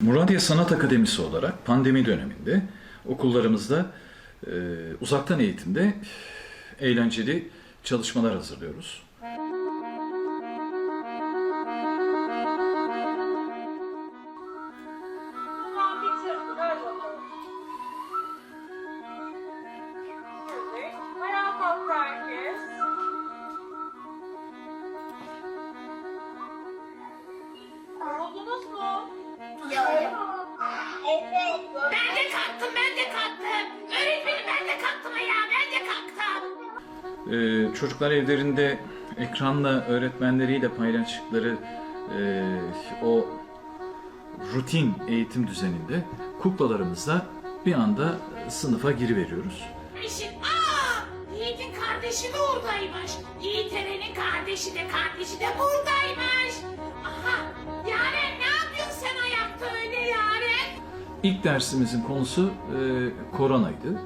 Muradiye Sanat Akademisi olarak pandemi döneminde okullarımızda e, uzaktan eğitimde eğlenceli çalışmalar hazırlıyoruz. E, çocuklar evlerinde ekranla öğretmenleriyle paylaştıkları e, o rutin eğitim düzeninde kuklalarımızla bir anda sınıfa giriveriyoruz. Eşim, aa! Yiğit'in kardeşi de oradaymış. Yiğit Eren'in kardeşi de kardeşi de buradaymış. Aha, Yaren ne yapıyorsun sen ayakta öyle Yaren? İlk dersimizin konusu e, koronaydı.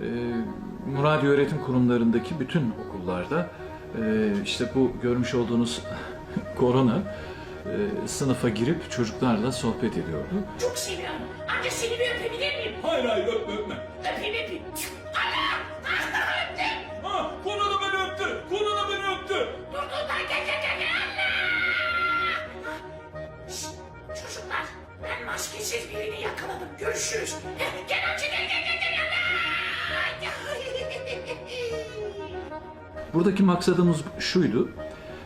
E, Muradiye Öğretim Kurumlarındaki bütün okullarda e, işte bu görmüş olduğunuz korona e, sınıfa girip çocuklarla sohbet ediyordu. Çok seviyorum. Anne seni bir öpebilir miyim? Hayır hayır öpme öpme. Öpeyim öpeyim. Allah! Ah, öptüm. Ha korona beni öptü. Korona beni öptü. Dur dur dur gel gel gel gel Allah! Şşt, çocuklar ben maskesiz birini yakaladım görüşürüz. Gel amca gel gel gel gel Buradaki maksadımız şuydu.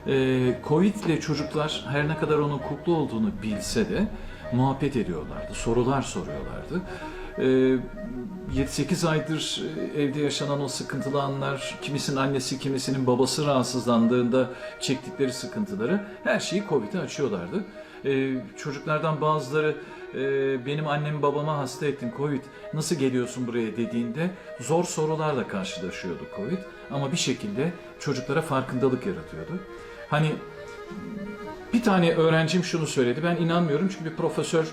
E, Covid ile çocuklar her ne kadar onun kuklu olduğunu bilse de muhabbet ediyorlardı, sorular soruyorlardı. E, 7-8 aydır e, evde yaşanan o sıkıntılı anlar, kimisinin annesi, kimisinin babası rahatsızlandığında çektikleri sıkıntıları her şeyi Covid'e açıyorlardı. E, çocuklardan bazıları e, benim annemi babama hasta ettin Covid nasıl geliyorsun buraya dediğinde zor sorularla karşılaşıyordu Covid ama bir şekilde çocuklara farkındalık yaratıyordu. Hani bir tane öğrencim şunu söyledi. Ben inanmıyorum çünkü bir profesör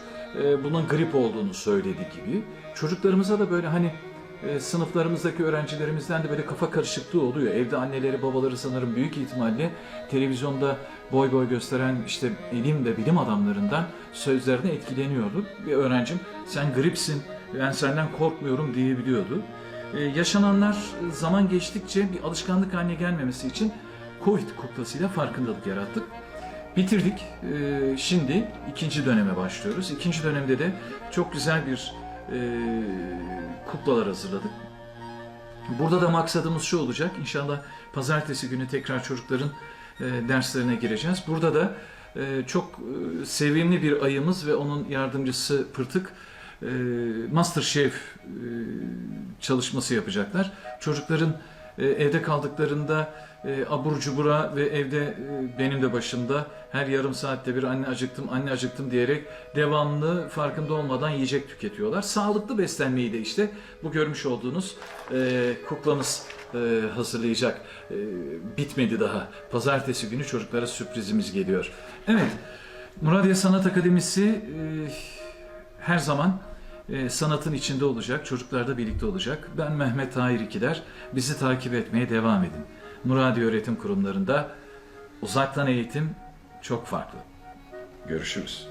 e, grip olduğunu söyledi gibi. Çocuklarımıza da böyle hani e, sınıflarımızdaki öğrencilerimizden de böyle kafa karışıklığı oluyor. Evde anneleri babaları sanırım büyük ihtimalle televizyonda boy boy gösteren işte ilim ve bilim adamlarından sözlerine etkileniyordu. Bir öğrencim sen gripsin ben senden korkmuyorum diyebiliyordu. E, yaşananlar zaman geçtikçe bir alışkanlık haline gelmemesi için Covid kuklasıyla farkındalık yarattık. Bitirdik. Ee, şimdi ikinci döneme başlıyoruz. İkinci dönemde de çok güzel bir e, kuklalar hazırladık. Burada da maksadımız şu olacak. İnşallah pazartesi günü tekrar çocukların e, derslerine gireceğiz. Burada da e, çok e, sevimli bir ayımız ve onun yardımcısı Pırtık e, Masterchef çalışması yapacaklar. Çocukların e, evde kaldıklarında e, abur cubura ve evde e, benim de başımda her yarım saatte bir anne acıktım, anne acıktım diyerek devamlı farkında olmadan yiyecek tüketiyorlar. Sağlıklı beslenmeyi de işte bu görmüş olduğunuz e, kuklamız e, hazırlayacak. E, bitmedi daha. Pazartesi günü çocuklara sürprizimiz geliyor. Evet, Muradiye Sanat Akademisi e, her zaman e, sanatın içinde olacak, çocuklarda birlikte olacak. Ben Mehmet Tahir İkiler. Bizi takip etmeye devam edin. Muradiye Öğretim Kurumlarında uzaktan eğitim çok farklı. Görüşürüz.